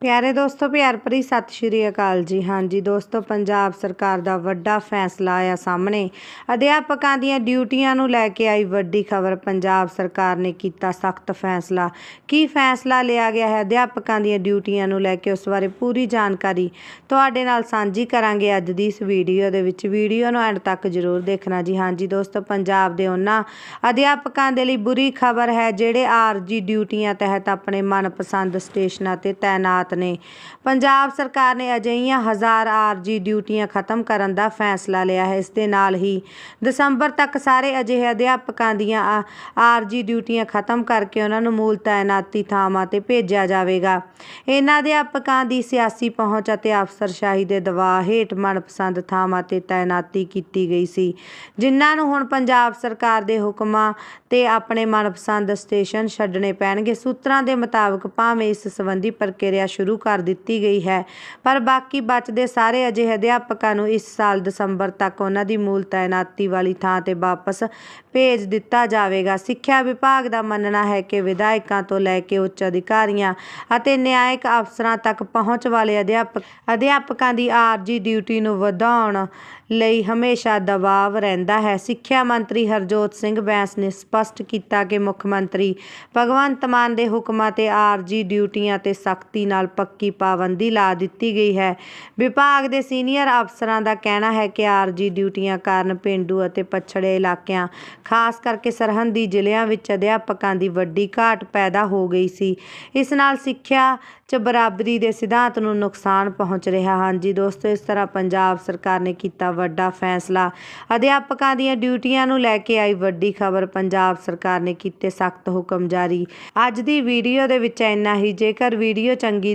ਪਿਆਰੇ ਦੋਸਤੋ ਪਿਆਰ ਭਰੀ ਸਤਿ ਸ਼੍ਰੀ ਅਕਾਲ ਜੀ। ਹਾਂਜੀ, ਦੋਸਤੋ, ਪੰਜਾਬ ਸਰਕਾਰ ਦਾ ਵੱਡਾ ਫੈਸਲਾ ਆਇਆ ਸਾਹਮਣੇ। ਅਧਿਆਪਕਾਂ ਦੀਆਂ ਡਿਊਟੀਆਂ ਨੂੰ ਲੈ ਕੇ ਆਈ ਵੱਡੀ ਖਬਰ, ਪੰਜਾਬ ਸਰਕਾਰ ਨੇ ਕੀਤਾ ਸਖਤ ਫੈਸਲਾ। ਕੀ ਫੈਸਲਾ ਲਿਆ ਗਿਆ ਹੈ? ਅਧਿਆਪਕਾਂ ਦੀਆਂ ਡਿਊਟੀਆਂ ਨੂੰ ਲੈ ਕੇ ਉਸ ਬਾਰੇ ਪੂਰੀ ਜਾਣਕਾਰੀ ਤੁਹਾਡੇ ਨਾਲ ਸਾਂਝੀ ਕਰਾਂਗੇ ਅੱਜ ਦੀ ਇਸ ਵੀਡੀਓ ਦੇ ਵਿੱਚ। ਵੀਡੀਓ ਨੂੰ ਐਂਡ ਤੱਕ ਜ਼ਰੂਰ ਦੇਖਣਾ ਜੀ। ਹਾਂਜੀ, ਦੋਸਤੋ, ਪੰਜਾਬ ਦੇ ਉਹਨਾਂ ਅਧਿਆਪਕਾਂ ਦੇ ਲਈ ਬੁਰੀ ਖਬਰ ਹੈ, ਜਿਹੜੇ ਆਰਜੀ ਡਿਊਟੀਆਂ ਤਹਿਤ ਆਪਣੇ ਮਨਪਸੰਦ ਸਟੇਸ਼ਨਾਂ ਤੇ ਤਾਇਨਾਤ ਨੇ। ਪੰਜਾਬ ਸਰਕਾਰ ਨੇ ਅਜਿਹੀਆਂ ਹਜ਼ਾਰ ਆਰਜੀ ਡਿਊਟੀਆਂ ਖਤਮ ਕਰਨ ਦਾ ਫੈਸਲਾ ਲਿਆ ਹੈ। ਇਸ ਦੇ ਨਾਲ ਹੀ ਦਸੰਬਰ ਤੱਕ ਸਾਰੇ ਅਜਿਹੇ ਅਧਿਆਪਕਾਂ ਦੀਆਂ ਆਰਜੀ ਡਿਊਟੀਆਂ ਖਤਮ ਕਰਕੇ ਉਹਨਾਂ ਨੂੰ ਮੂਲ ਤਾਇਨਾਤੀ ਥਾਵਾਂ ਤੇ ਭੇਜਿਆ ਜਾਵੇਗਾ। ਇਹਨਾਂ ਅਧਿਆਪਕਾਂ ਦੀ ਸਿਆਸੀ ਪਹੁੰਚ ਅਤੇ ਅਫਸਰਸ਼ਾਹੀ ਦੇ ਦਬਾਅ ਹੇਠ ਮਨਪਸੰਦ ਥਾਵਾਂ ਤੇ ਤਾਇਨਾਤੀ ਕੀਤੀ ਗਈ ਸੀ, ਜਿਨ੍ਹਾਂ ਨੂੰ ਹੁਣ ਪੰਜਾਬ ਸਰਕਾਰ ਦੇ ਹੁਕਮਾਂ ਤੇ ਆਪਣੇ ਮਨਪਸੰਦ ਸਟੇਸ਼ਨ ਛੱਡਣੇ ਪੈਣਗੇ। ਸੂਤਰਾਂ ਦੇ ਮੁਤਾਬਕ ਭਾਵੇਂ ਇਸ ਸੰਬੰਧੀ ਪ੍ਰਕਿਰਿਆ ਸ਼ੁਰੂ ਕਰ ਦਿੱਤੀ ਗਈ ਹੈ। ਪਰ ਬਾਕੀ ਬਚਦੇ ਸਾਰੇ ਅਜਿਹੇ ਅਧਿਆਪਕਾਂ ਨੂੰ ਇਸ ਸਾਲ ਦਸੰਬਰ ਤੱਕ ਉਹਨਾਂ ਦੀ ਮੂਲ ਤਾਇਨਾਤੀ ਵਾਲੀ ਥਾਂ ਤੇ ਵਾਪਸ ਭੇਜ ਦਿੱਤਾ ਜਾਵੇਗਾ। ਸਿੱਖਿਆ ਵਿਭਾਗ ਦਾ ਮੰਨਣਾ ਹੈ ਕਿ ਵਿਧਾਇਕਾਂ ਤੋਂ ਲੈ ਕੇ ਉੱਚ ਅਧਿਕਾਰੀਆਂ ਅਤੇ ਨਿਆਇਕ ਅਫਸਰਾਂ ਤੱਕ ਪਹੁੰਚ ਵਾਲੇ ਅਧਿਆਪਕ ਅਧਿਆਪਕਾਂ ਦੀ ਆਰਜੀ ਡਿਊਟੀ ਨੂੰ ਵਧਾਉਣ ਲਈ ਹਮੇਸ਼ਾ ਦਬਾਅ ਰਹਿੰਦਾ ਹੈ। ਸਿੱਖਿਆ ਮੰਤਰੀ ਹਰਜੋਤ ਸਿੰਘ ਬੈਂਸ ਨੇ ਸਪਸ਼ਟ ਕੀਤਾ ਕਿ ਮੁੱਖ ਮੰਤਰੀ ਭਗਵੰਤ ਮਾਨ ਦੇ ਹੁਕਮਾਂ ਤੇ ਆਰਜੀ ਡਿਊਟੀਆਂ ਤੇ ਸਖਤੀ ਨਾਲ ਪੱਕੀ ਪਾਬੰਦੀ ਲਾ ਦਿੱਤੀ ਗਈ ਹੈ। ਵਿਭਾਗ ਦੇ ਸੀਨੀਅਰ ਅਫਸਰਾਂ ਦਾ ਕਹਿਣਾ ਹੈ ਕਿ ਆਰਜੀ ਡਿਊਟੀਆਂ ਕਾਰਨ ਪਿੰਡੂ ਅਤੇ ਪਛੜੇ ਇਲਾਕਿਆਂ, ਖਾਸ ਕਰਕੇ ਸਰਹੱਦੀ ਜ਼ਿਲ੍ਹਿਆਂ ਵਿੱਚ ਅਧਿਆਪਕਾਂ ਦੀ ਵੱਡੀ ਘਾਟ ਪੈਦਾ ਹੋ ਗਈ ਸੀ। ਇਸ ਨਾਲ ਸਿੱਖਿਆ 'ਚ ਬਰਾਬਰੀ ਦੇ ਸਿਧਾਂਤ ਨੂੰ ਨੁਕਸਾਨ ਪਹੁੰਚ ਰਿਹਾ ਹਾਂਜੀ ਦੋਸਤੋ, ਇਸ ਤਰ੍ਹਾਂ ਪੰਜਾਬ ਸਰਕਾਰ ਨੇ ਕੀਤਾ ਵੱਡਾ ਫੈਸਲਾ। ਅਧਿਆਪਕਾਂ ਦੀਆਂ ਡਿਊਟੀਆਂ ਨੂੰ ਲੈ ਕੇ ਆਈ ਵੱਡੀ ਖਬਰ ਪੰਜਾਬ ਸਰਕਾਰ ਨੇ ਕੀਤੇ ਸਖਤ ਹੁਕਮ ਜਾਰੀ। ਅੱਜ ਦੀ ਵੀਡੀਓ ਦੇ ਵਿੱਚ ਇੰਨਾ ਹੀ। ਜੇਕਰ ਵੀਡੀਓ ਚੰਗੀ